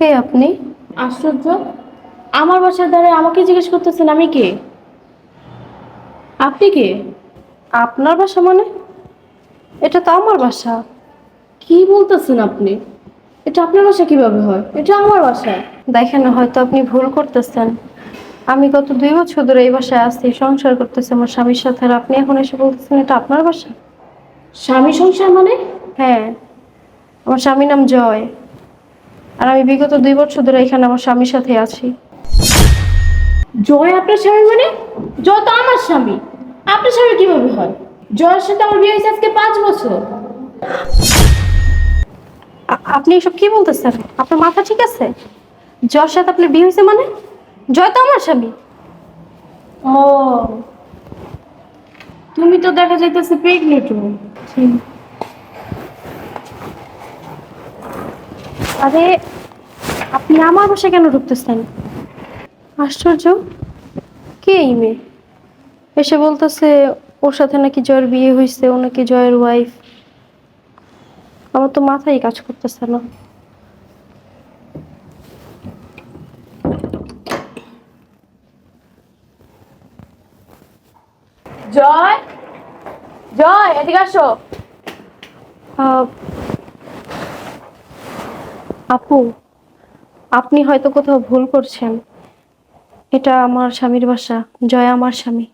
কে আপনি? আশ্চর্য। আমার বাসার দ্বারা আমাকে জিজ্ঞেস করতেছেন আমি কে? আপনি কে? আপনার বাসা মানে? এটা তো আমার বাসা। কি বলতেছেন আপনি? এটা আপনার বাসা কীভাবে হয়? এটা আমার বাসা। দেখেন হয়তো আপনি ভুল করতেছেন। আমি গত দুই বছর ধরে এই বাসায় আছি সংসার করতেছি আমার স্বামীর সাথে। আর আপনি এখন এসে বলতেছেন এটা আপনার বাসা? স্বামী সংসার মানে? হ্যাঁ। আমার স্বামীর নাম জয়। আর আমি বিগত দুই বছর ধরে এখানে আমার স্বামীর সাথে আছি। জয় আপনার স্বামী মানে? জয় তো আমার স্বামী। আপনার স্বামী কীভাবে হয়? জয়ের সাথে আমার বিয়ে হয়েছে আজকে পাঁচ বছর। আ- আপনি এসব কি বলতেছেন? আপনার মাথা ঠিক আছে? জয়ের সাথে আপনার বিয়ে হয়েছে মানে? জয় তো আমার স্বামী। ও। তুমি তো দেখা যাইতেছে প্রেগনেন্ট আরে আপনি আমার বাসায় কেন ঢুকতেছেন? আশ্চর্য। কে এই মেয়ে? এসে বলতেছে ওর সাথে নাকি জয়ের বিয়ে হয়েছে ও নাকি জয়ের ওয়াইফ আমার তো মাথায় কাজ করতেছে না। জয়! জয় এদিকে আসো। আপু আপনি হয়তো কোথাও ভুল করছেন। এটা আমার স্বামীর বাসা জয় আমার স্বামী।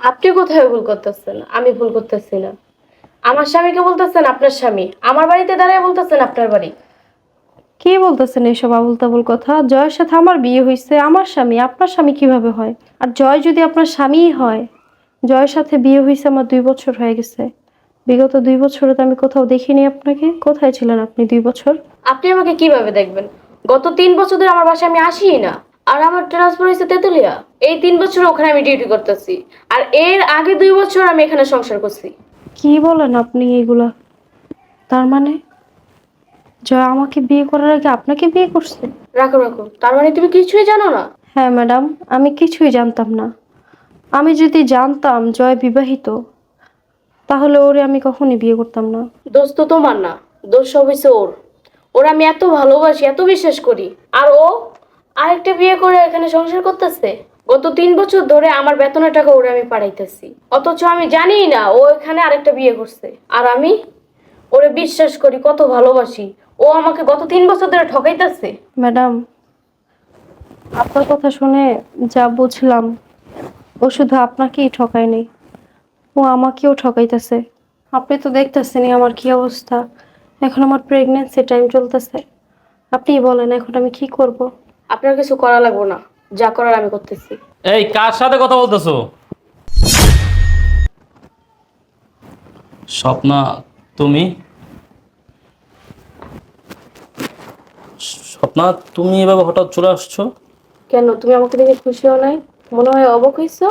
আপনি কোথায় ভুল করতেছেন? আমি ভুল করতেছি না। আমার স্বামীকে বলতেছেন আপনার স্বামী। আমার বাড়িতে দাঁড়িয়ে বলতেছেন আপনার বাড়ি। কে বলতেছেন এইসব আবুল তাবুল কথা? জয়ের সাথে আমার বিয়ে হয়েছে আমার স্বামী আপনার স্বামী কীভাবে হয়? আর জয় যদি আপনার স্বামীই হয় জয়ের সাথে বিয়ে হয়েছে আমার দুই বছর হয়ে গেছে। বিগত দুই বছরে তো আমি কোথাও দেখিনি আপনাকে। কোথায় ছিলেন আপনি দুই বছর? আপনি আমাকে কীভাবে দেখবেন? গত তিন বছর ধরে আমার বাসায় আমি আসিই না। আর আমার ট্রান্সফার হয়েছে তেতুলিয়া। এই তিন বছর ওখানে আমি ডিউটি করতেছি। আর এর আগে দুই বছর আমি এখানে সংসার করছি। কি বলেন আপনি এগুলা? তার মানে? জয় আমাকে বিয়ে করার আগে আপনাকে বিয়ে করছে? রাখো রাখো। তার মানে তুমি কিছুই জানো না? হ্যাঁ ম্যাডাম আমি কিছুই জানতাম না। আমি যদি জানতাম জয় বিবাহিত তাহলে ওরে আমি কখনই বিয়ে করতাম না। দোষ তো তোমার না দোষ সব হয়েছে ওর। ওর আমি এত ভালোবাসি এত বিশ্বাস করি। আর ও আরেকটা বিয়ে করে এখানে সংসার করতেছে। গত তিন বছর ধরে আমার বেতনের টাকা ওরে আমি পাঠাইতেছি। অথচ আমি জানি না ও এখানে আরেকটা বিয়ে করছে। আর আমি ওরে বিশ্বাস করি কত ভালোবাসি। ও আমাকে গত তিন বছর ধরে ঠকাইতেছে। ম্যাডাম আপনার কথা শুনে যা বুঝলাম ও শুধু আপনাকেই ঠকায়নি ও আমাকেও ঠকাইতেছে। আপনি তো দেখতেছেনই আমার কি অবস্থা। এখন আমার প্রেগনেন্সি টাইম চলতেছে। আপনি বলেন এখন আমি কি করব? আপনার কিছু করা লাগবে না। যা করার আমি করতেছি। এই কার সাথে কথা বলতেছো? স্বপ্না তুমি? স্বপ্না তুমি এভাবে হঠাৎ চলে আসছো? কেন? তুমি আমাকে দেখে খুশি হও নাই? মনে হয় অবাক হয়েছো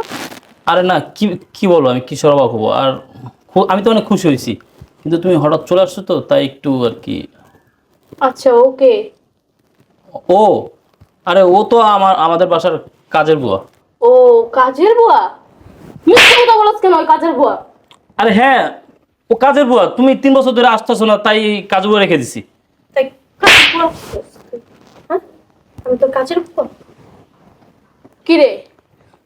আরে না কি কি বলো আমি? কিসের অবাক হব? আর আমি তো অনেক খুশি হয়েছি। কিন্তু তুমি হঠাৎ চলে আসছো তো তাই একটু আর কি। আচ্ছা ওকে। ও আরে ও তো আমার আমাদের বাসার কাজের বুয়া। ও কাজের বুয়া? মিথ্যে কথা বলছ কেন? ওই কাজের বুয়া? আরে হ্যাঁ ও কাজের বুয়া। তুমি তিন বছর ধরে আসতেছো না তাই কাজ বুয়া রেখে দিছি। তাই কাজের বুয়া? হ্যাঁ? আমি তো কাজের বুয়া। কিরে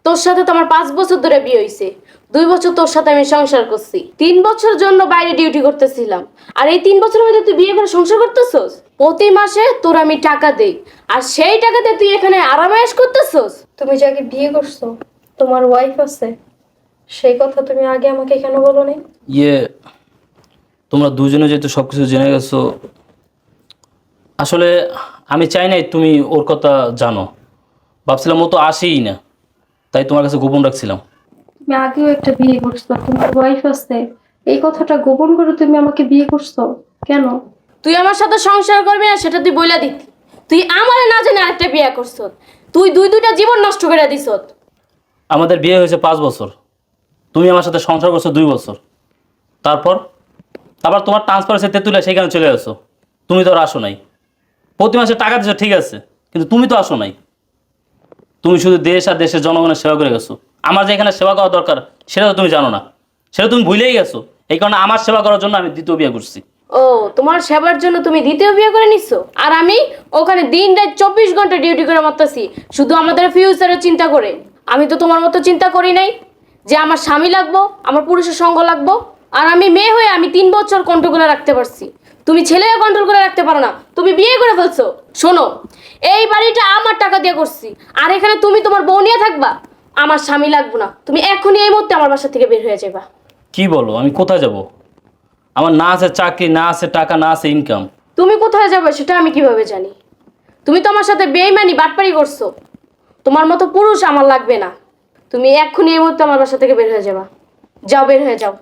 তোর সাথে তো আমার পাঁচ বছর ধরে বিয়ে হয়েছে দুই বছর তোর সাথে আমি সংসার করছি। তিন বছর জন্য বাইরে ডিউটি করতেছিলাম। আর এই তিন বছরের মধ্যে তুই বিয়ে করে সংসার করতেছস? প্রতি মাসে তোর আমি টাকা দেই। আর সেই টাকাতে তুই এখানে আরামায়েশ করতেছস? তুমি যাকে বিয়ে করছ তোমার ওয়াইফ আছে সেই কথা তুমি আগে আমাকে কেন বলো নি ইয়ে তোমরা দুজনে যেহেতু সব কিছু জেনে গেছো আসলে আমি চাই নাই তুমি ওর কথা জানো। ভাবছিলাম ও তো আসেই না। তাই তোমার কাছে গোপন রাখছিলাম। তুমি আগেও একটা বিয়ে করছ তোমার ওয়াইফ আছে। এই কথাটা গোপন করে তুমি আমাকে বিয়ে করছ? কেন? তুই আমার সাথে সংসার করবি না সেটা তুই বইলা দিতি। তুই আমারে না জানে আরেকটা বিয়ে করছ। তুই দুই দুইটা জীবন নষ্ট করে দিছ। আমাদের বিয়ে হয়েছে পাঁচ বছর। তুমি আমার সাথে সংসার করছ দুই বছর। তারপর? তারপর তোমার ট্রান্সফার হয়েছে তেঁতুলে সেখানে চলে আসো তুমি তো আর আসো নাই। প্রতি মাসে টাকা দিছো ঠিক আছে। কিন্তু তুমি তো আসো নাই। তুমি শুধু দেশ আর দেশের জনগণের সেবা করে গেছো। আমার যেখানে সেবা করা দরকার, সেটা তো তুমি জানো না। সেটা তুমি ভুলেই গেছো। এই কারণে আমার সেবা করার জন্য আমি দ্বিতীয় বিয়ে করছি। ও, তোমার সেবার জন্য তুমি দ্বিতীয় বিয়ে করে নিছো? আর আমি ওখানে দিন রাত চব্বিশ ঘণ্টা ডিউটি করে মারতাছি, শুধু আমাদের ফিউচারের চিন্তা করে। আমি তো তোমার মতো চিন্তা করি নাই যে আমার স্বামী লাগবো, আমার পুরুষের সঙ্গ লাগবো, আর আমি মেয়ে হয়ে আমি তিন বছর কন্ট্রোল করে রাখতে পারছি। তুমি ছেলে কন্ট্রোল করে রাখতে পারো না, তুমি বিয়ে করে ফেলছো। শোনো এই বাড়িটা আমার টাকা দিয়ে করছি। আর এখানে তুমি তোমার বউ নিয়ে থাকবা? আমার স্বামী লাগবো না। তুমি এখনই এই মুহূর্তে আমার বাসা থেকে বের হয়ে যাবা কি বলো? আমি কোথায় যাব? আমার না আছে চাকরি না আছে টাকা না আছে ইনকাম তুমি কোথায় যাবে সেটা আমি কীভাবে জানি? তুমি তো আমার সাথে বেইমানি বাটপারি করছ। তোমার মতো পুরুষ আমার লাগবে না। তুমি এক্ষুনি এই মুহূর্তে আমার বাসা থেকে বের হয়ে যাবা। যাও বের হয়ে যাও।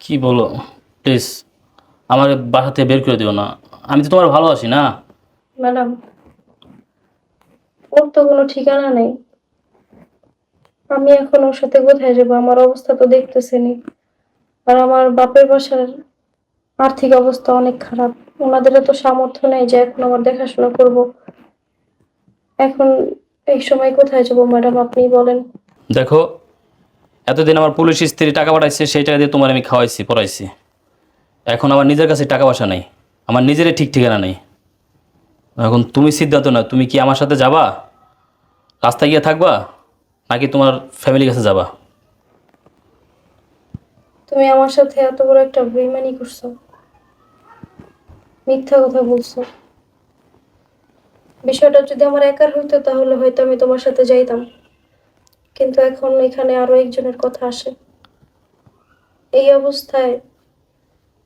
কি বলো? প্লিজ আমার বাসা থেকে বের করে দিও না। আমি তো তোমার ভালোবাসি না? ম্যাডাম ওর তো কোনো ঠিকানা নেই। আমি এখন ওর সাথে কোথায় যাব? আমার অবস্থা তো দেখতেছেনি আর আমার বাপের বাসার আর্থিক অবস্থা অনেক খারাপ। ওনাদের তো সামর্থ্য নেই যে এখন আমার দেখাশোনা করব। এখন এই সময় কোথায় যাব ম্যাডাম, আপনি বলেন। দেখো, এতদিন আমার পুলিশ স্ত্রী টাকা পাঠাইছে সেই টাকা দিয়ে তোমার আমি খাওয়াইছি, পড়াইছি। এখন আমার নিজের কাছে টাকা পয়সা নেই। আমার নিজেরই ঠিক ঠিকানা নেই। এখন তুমি সিদ্ধান্ত না তুমি কি আমার সাথে যাবা? রাস্তায় গিয়ে থাকবা? নাকি তোমার ফ্যামিলির কাছে যাবা? তুমি আমার সাথে এত বড় একটা বেইমানি করছ। মিথ্যা কথা বলছো। বিষয়টা যদি আমার একার হইতো, তাহলে হয়তো আমি তোমার সাথে যাইতাম। কিন্তু এখন এখানে আরও একজনের কথা আসে। এই অবস্থায়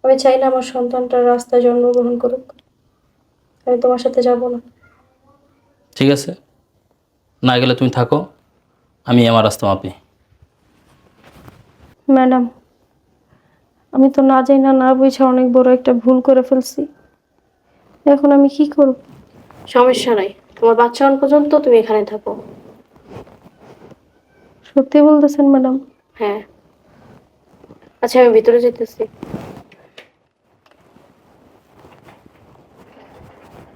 আমি চাই না আমার সন্তানটা রাস্তায় জন্মগ্রহণ করুক। আমি তোমার সাথে যাব না। ঠিক আছে। না গেলে তুমি থাকো। আমি আমার রাস্তা মাপি। ম্যাডাম আমি তো না যাই না না বুঝে অনেক বড় একটা ভুল করে ফেলছি। এখন আমি কি করব? সমস্যা নাই। তোমার বাচ্চা হন পর্যন্ত তুমি এখানে থাকো। সত্যি বলতেছেন ম্যাডাম? হ্যাঁ। আচ্ছা আমি ভিতরে যেতেছি